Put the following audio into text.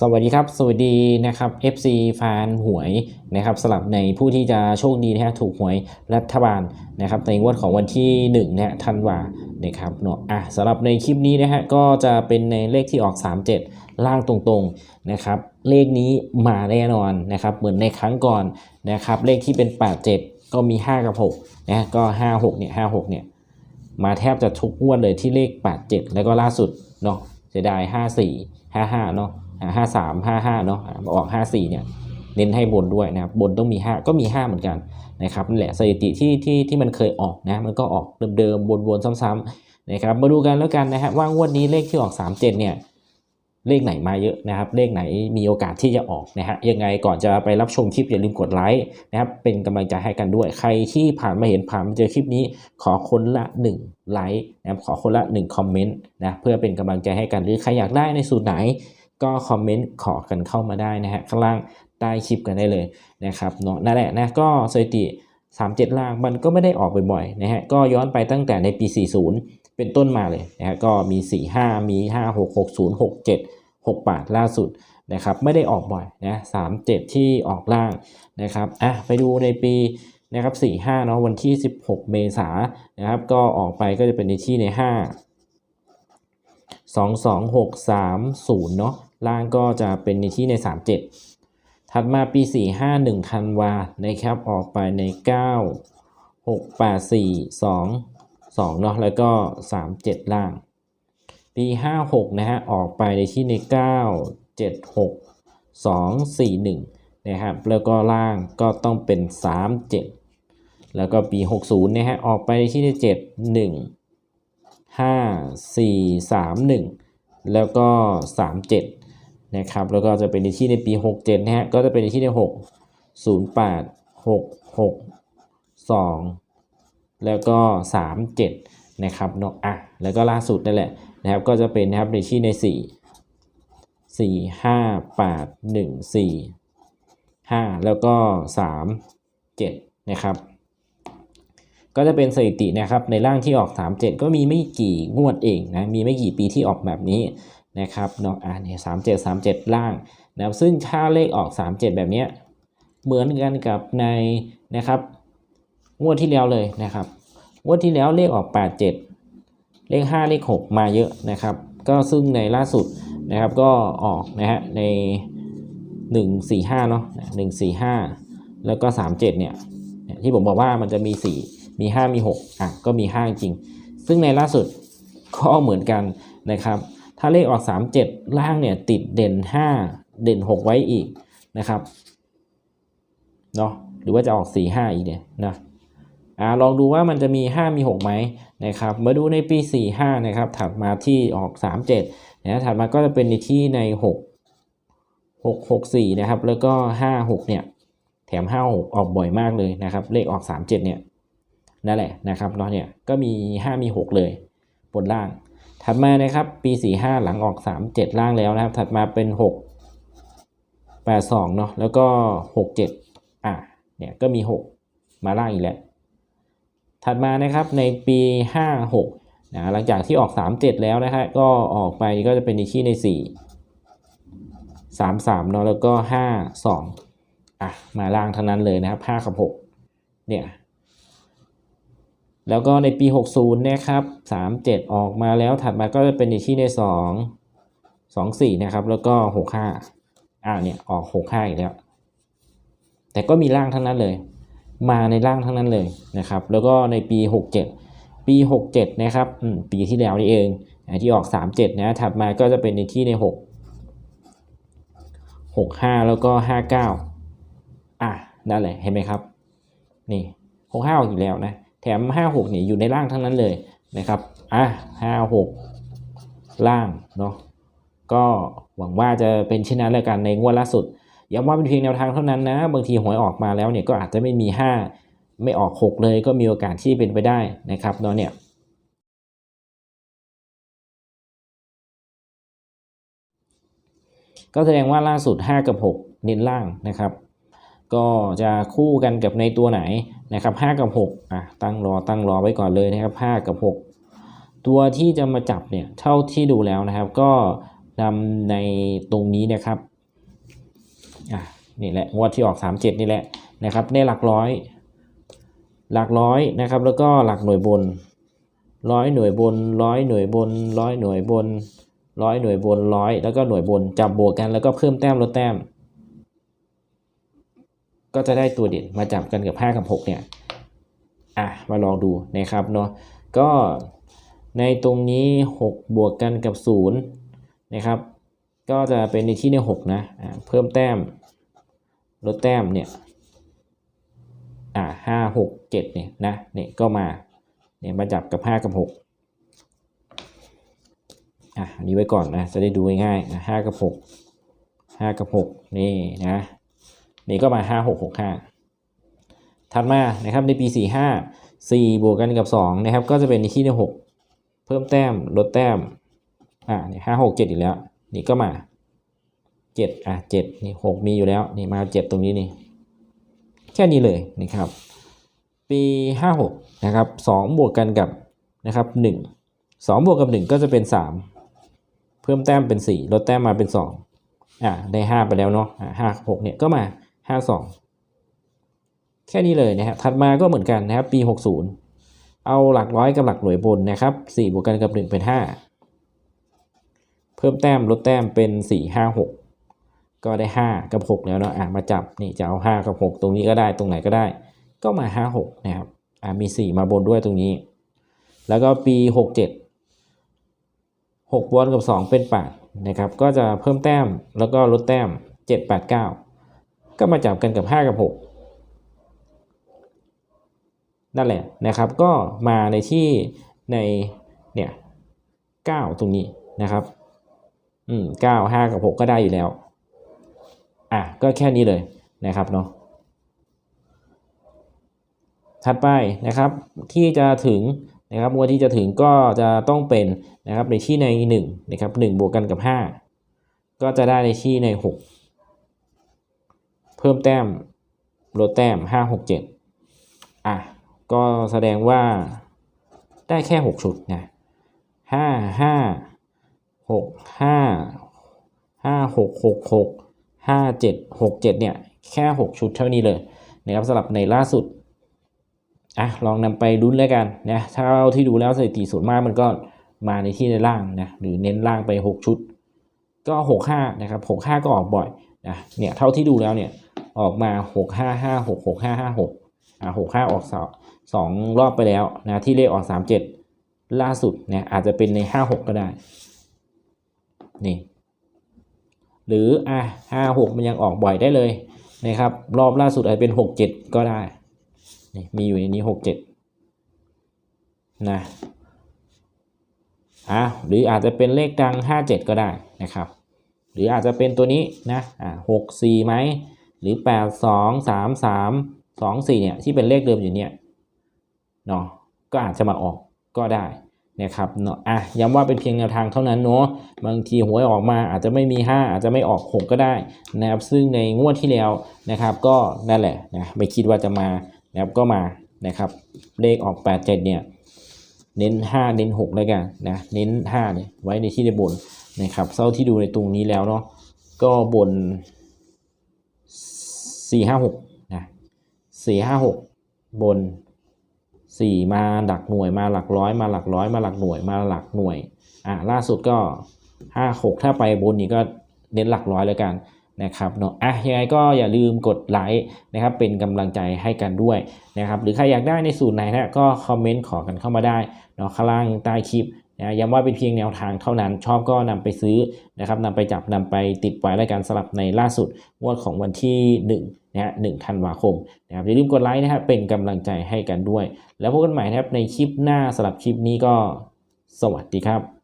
สวัสดีครับ สวัสดีนะครับ FC แฟนหวยนะครับสลับในผู้ที่จะโชคดีนะฮะถูกหวยรัฐบาลนะครับในงวดของวันที่1เนี่ยธันวานะครับเนาะอะสำหรับในคลิปนี้นะฮะก็จะเป็นในเลขที่ออก 37 ล่างตรงๆนะครับเลขนี้มาแน่นอนนะครับเหมือนในครั้งก่อนนะครับเลขที่เป็น 87 ก็มี 5 กับ6นะก็ 5 6เนี่ย5 6เนี่ยมาแทบจะทุกงวดเลยที่เลข 87 แล้วก็ล่าสุดเนาะเสียดาย54 55เนาะ ห้าสามห้าห้าเนาะออกห้าสี่เนี่ยเน้นให้บนด้วยนะครับบนต้องมีห้าก็มีห้าเหมือนกันนะครับนั่นแหละสถิติที่ที่ที่มันเคยออกนะมันก็ออกเดิมๆวนๆซ้ำๆนะครับมาดูกันแล้วกันนะฮะว่างวดนี้เลขที่ออกสามเจ็ดเนี่ยเลขไหนมาเยอะนะครับ เลขไหนมีโอกาสที่จะออกนะฮะยังไงก่อนจะไปรับชมคลิปอย่าลืมกดไลค์นะครับเป็นกำลังใจให้กันด้วย ใครที่ผ่านมาเห็นผ่านมาเจอคลิปนี้ ขอคนละ1ไลค์นะครับขอคนละ1คอมเมนต์นะเพื่อเป็นกำลังใจให้กันหรือใครอยากได้ในสูตรไหน ก็คอมเมนต์ขอกันเข้ามาได้นะฮะข้างล่างใต้คลิปกันได้เลยนะครับเนาะนั่นแหละนะก็สถิติ 37 ล่างมันก็ไม่ได้ออกบ่อยๆนะฮะก็ย้อนไปตั้งแต่ในปี 40 เป็นต้นมาเลยนะฮะก็มี 45 มี 56 60 67 68ล่าสุดนะครับไม่ได้ออกบ่อยนะ37ที่ออกล่างนะครับอะไปดูในปีนะครับ45เนาะวันที่ 16 เมษายนนะครับก็ออกไปก็จะเป็นในที่ใน 5 2 2 6 3 0เนาะ ล่างก็จะเป็นในที่ใน 37 ถัดมาปี 4 5 1ธันวานะครับออกไปใน 9 6 8 4 2 2เนาะแล้วก็ 37 ล่าง ปี 56 นะฮะออกไปในที่ใน 9 7 6 2 4 1นะครับแล้วก็ล่างก็ต้องเป็น 3 7 แล้วก็ปี 60 นะฮะออกไปในที่ใน 7 1ห้าสี่สามหนึ่งแล้วก็สามเจ็ด นะครับแล้วก็จะเป็นในที่ในปีหกเจ็ดนะฮะก็จะเป็นในที่ในหกศูนย์แปดหกหกสองแล้วก็สามเจ็ดนะครับเนาะอะแล้วก็ล่าสุดนั่นแหละนะครับก็จะเป็นนะครับในที่ในสี่สี่ห้าแปดหนึ่งสี่ห้าแล้วก็สามเจ็ดนะครับก็จะเป็นสถิตินะครับในร่างที่ออก 37 ก็มีไม่กี่งวดเองนะมีไม่กี่ปีที่ออกแบบนี้ นะครับเนาะอ่าเนี่ยสามเจ็ดสามเจ็ดล่างนะครับซึ่งถ้าเลขออก37แบบเนี้ยเหมือนกันกับในนะครับงวดที่แล้วเลยนะครับงวดที่แล้วเลขออก 87 เลข 5 เลข 6 มาเยอะนะครับ ก็ซึ่งในล่าสุดนะครับก็ออกนะฮะใน 145เนาะ145 แล้วก็ 37 เนี่ยที่ผมบอกว่ามันจะมี 4 มี 5 มี 6 อะก็มี 5 จริง ซึ่งในล่าสุดก็เหมือนกันนะครับ ถ้าเลขออก 37 ล่างเนี่ยติดเด่น 5 เด่น 6 ไว้อีกนะครับเนาะหรือว่าจะออก 4 5 อีกเนี่ยนะอ่าลองดูว่ามันจะมี 5 มี 6 ไหมนะครับมาดูในปี 4 5 นะครับถัดมาที่ออก 37นะถัดมาก็จะเป็นในที่ใน 6 6 6 4 นะครับ แล้วก็ 5 6 เนี่ยแถม 5 6 ออกบ่อยมากเลยนะครับ เลขออก 37 เนี่ยนั่นแหละนะครับเนาะเนี่ยก็มี 5 มี 6 เลยบนล่าง ถัดมานะครับปี 45 หลังออก 3 7 ล่างแล้วนะครับ ถัดมาเป็น 6 8 2เนาะแล้วก็ 6 7 อะเนี่ยก็มี 6 มาล่างอีกแล้ว ถัดมานะครับในปี 56นะหลังจากที่ออก 3 7 แล้วนะฮะก็ออกไปก็จะเป็นในที่ใน 4 3 3เนาะแล้วก็ 5 2 อะมาล่างทั้งนั้นเลยนะครับ 5 กับ 6 เนี่ย แล้วก็ในปี 60 นะครับ 37 ออกมาแล้วถัดมาก็จะเป็นในที่ใน 2 2 4 นะครับ แล้วก็ 65อ่าเนี่ยออก 65 อีกแล้ว แต่ก็มีร่างทั้งนั้นเลย มาในร่างทั้งนั้นเลยนะครับ แล้วก็ในปี 67 ปี 67 นะครับอืมปีที่แล้วนี่เองที่ออก 37 นะถัดมาก็จะเป็นในที่ใน 6 65 แล้วก็ 59 อะนั่นแหละเห็นไหมครับ นี่ 65 ออกอีกแล้วนะ ม 56เนี่ยอยู่ในร่างทั้งนั้นเลยนะครับอะ56 ล่างเนาะก็หวังว่าจะเป็นเช่นนั้นแล้วกันในงวดล่าสุดย้ำว่าเป็นเพียงแนวทางเท่านั้นนะ บางทีหวยออกมาแล้วเนี่ยก็อาจจะไม่มี 5 ไม่ออก 6 เลยก็มีโอกาสที่เป็นไปได้นะครับเนาะเนี่ยก็แสดงว่าล่าสุด 5 กับ 6 เน้นล่างนะครับ ก็จะคู่กันกับในตัวไหนนะครับ5กับ6อะตั้งรอตั้งรอไว้ก่อนเลยนะครับ5กับ 6 ตัวที่จะมาจับเนี่ยเท่าที่ดูแล้วนะครับ ก็นำในตรงนี้นะครับอะนี่แหละงวดที่ออก 37 นี่แหละนะครับในหลักร้อย หลักร้อยนะครับ แล้วก็หลักหน่วยบนร้อยหน่วยบนร้อยหน่วยบนร้อยหน่วยบนร้อยหน่วยบนร้อยแล้วก็หน่วยบนจับบวกกันแล้วก็เพิ่มแต้มลดแต้ม ก็จะได้ตัวเด่นมาจับกันกับ 5 กับ 6 เนี่ย อะ มาลองดูนะครับเนาะ ก็ในตรงนี้ 6 บวกกันกับ 0 นะครับ ก็จะเป็นในที่ใน6นะอะเพิ่มแต้ม ลดแต้มเนี่ย อะห้าหกเจ็ดเนี่ยนะ เนี่ยก็มา เนี่ยมาจับกับ 5 กับ 6 อะอันนี้ไว้ก่อนนะ จะได้ดูง่ายๆนะห้ากับ 6 5 กับ 6 นี่นะ นี่ก็มา 5 6 6 5 ถัดมานะครับในปี 4 5 4 บวกกันกับ2นะครับก็จะเป็นในที่6เพิ่มแต้มลดแต้มอ่านี่5 6 7อีกแล้ว นี่ก็มา7อะ7นี่6มีอยู่แล้วนี่มา7ตรงนี้นี่แค่นี้เลยนะครับ ปี56นะครับ2บวกกันกับนะครับ1 2บวกกับ1ก็จะเป็น3เพิ่มแต้มเป็น4ลดแต้มมาเป็น2อ่าได้ห้าไปแล้วเนาะอ่าห้าหกเนี่ยก็มา ห้าสองแค่นี้เลยนะครับถัดมาก็เหมือนกันนะครับ ปีหกศูนย์เอาหลักร้อยกับหลักหน่วยบนนะครับสี่บวกกันกับหนึ่งเป็นห้าเพิ่มแต้มลดแต้มเป็นสี่ห้าหกก็ได้ห้ากับหกแล้วเนาะอ่ามาจับนี่จะเอาห้ากับหกตรงนี้ก็ได้ตรงไหนก็ได้ ก็มาห้าหกนะครับอ่ามีสี่มาบนด้วยตรงนี้ แล้วก็ปีหกเจ็ดหกบวกกับสองเป็นแปดนะครับ ก็จะเพิ่มแต้มแล้วก็ลดแต้มเจ็ดแปดเก็มาจับกันกับห้ากับหกนั่นแหละนะครับก็มาในที่ในเนี่ยเก้าตรงนี้นะครับอืมเก้าห้ากับหกก็ได้อยู่แล้วอะก็แค่นี้เลยนะครับเนาะถัดไปนะครับที่จะถึงนะครับงวดที่จะถึงก็จะต้องเป็นนะครับในที่ใน1นะครับ1บวกกันกับ 5 ก็จะได้ในที่ใน 6 เพิ่มแต้มลดแต้ม 5 6 7 อะ ก็แสดงว่าได้แค่ 6 ชุดนะ5 5 6 5 5 6 6 6 5 7 6 7เนี่ย แค่ 6 ชุดเท่านี้เลยนะครับสำหรับในล่าสุดอะลองนำไปลุ้นแล้วกันนะถ้าเราที่ดูแล้วสถิติส่วนมากมันก็มาในที่ในล่างนะหรือเน้นล่างไป 6 ชุด ก็ 6 5 นะครับ 6 5 ก็ออกบ่อยนะเนี่ยเท่าที่ดูแล้วเนี่ย ออกมา6 5 5 6 6 5 5 6อะ6 5ออกสองสองรอบไปแล้วนะที่เลขออก3 7ล่าสุดเนี่ยอาจจะเป็นใน5 6ก็ได้นี่หรืออะ5 6มันยังออกบ่อยได้เลยนะครับ รอบล่าสุดอาจจะเป็น6 7ก็ได้นี่มีอยู่ในนี้หกเจ็ดนะอะหรืออาจจะเป็นเลขดังห้าเจ็ดก็ได้นะครับ หรืออาจจะเป็นตัวนี้นะอะหกสี่ไหม หรือแปดสองสามสามสองสี่เนี่ยที่เป็นเลขเดิมอยู่เนี่ยเนาะก็อาจจะมาออกก็ได้นะครับเนาะอะย้ำว่าเป็นเพียงแนวทางเท่านั้นเนาะบางทีหวยออกมาอาจจะไม่มี 5 อาจจะไม่ออก 6 ก็ได้นะครับซึ่งในงวดที่แล้วนะครับ ก็นั่นแหละนะไม่คิดว่าจะมานะครับก็มานะครับเลขออก 8 7 เนี่ยเน้น 5 เน้น6แล้วกันนะเน้น5เนี่ยไว้ในที่ได้บนนะครับเท่าที่ดูในตรงนี้แล้วเนาะก็บน 4 5 6นะ4 5 6บนสี่มาหลักหน่วยมาหลักร้อยมาหลักร้อยมาหลักหน่วยมาหลักหน่วยอะล่าสุดก็ห้าหกถ้าไปบนนี่ก็เน้นหลักร้อยแล้วกันนะครับเนาะอะยังไงก็อย่าลืมกดไลค์นะครับเป็นกำลังใจให้กันด้วยนะครับหรือใครอยากได้ในสูตรไหนนะก็คอมเมนต์ขอกันเข้ามาได้เนาะข้างล่างใต้คลิป นะย้ำว่าเป็นเพียงแนวทางเท่านั้น ชอบก็นำไปซื้อนะครับนำไปจับนำไปติดไว้รายการสลับในล่าสุดงวดของวันที่1นะฮะหนึ่งธันวาคมนะครับอย่าลืมกดไลค์นะฮะเป็นกำลังใจให้กันด้วย แล้วพบกันใหม่นะครับในคลิปหน้าสลับคลิปนี้ก็สวัสดีครับ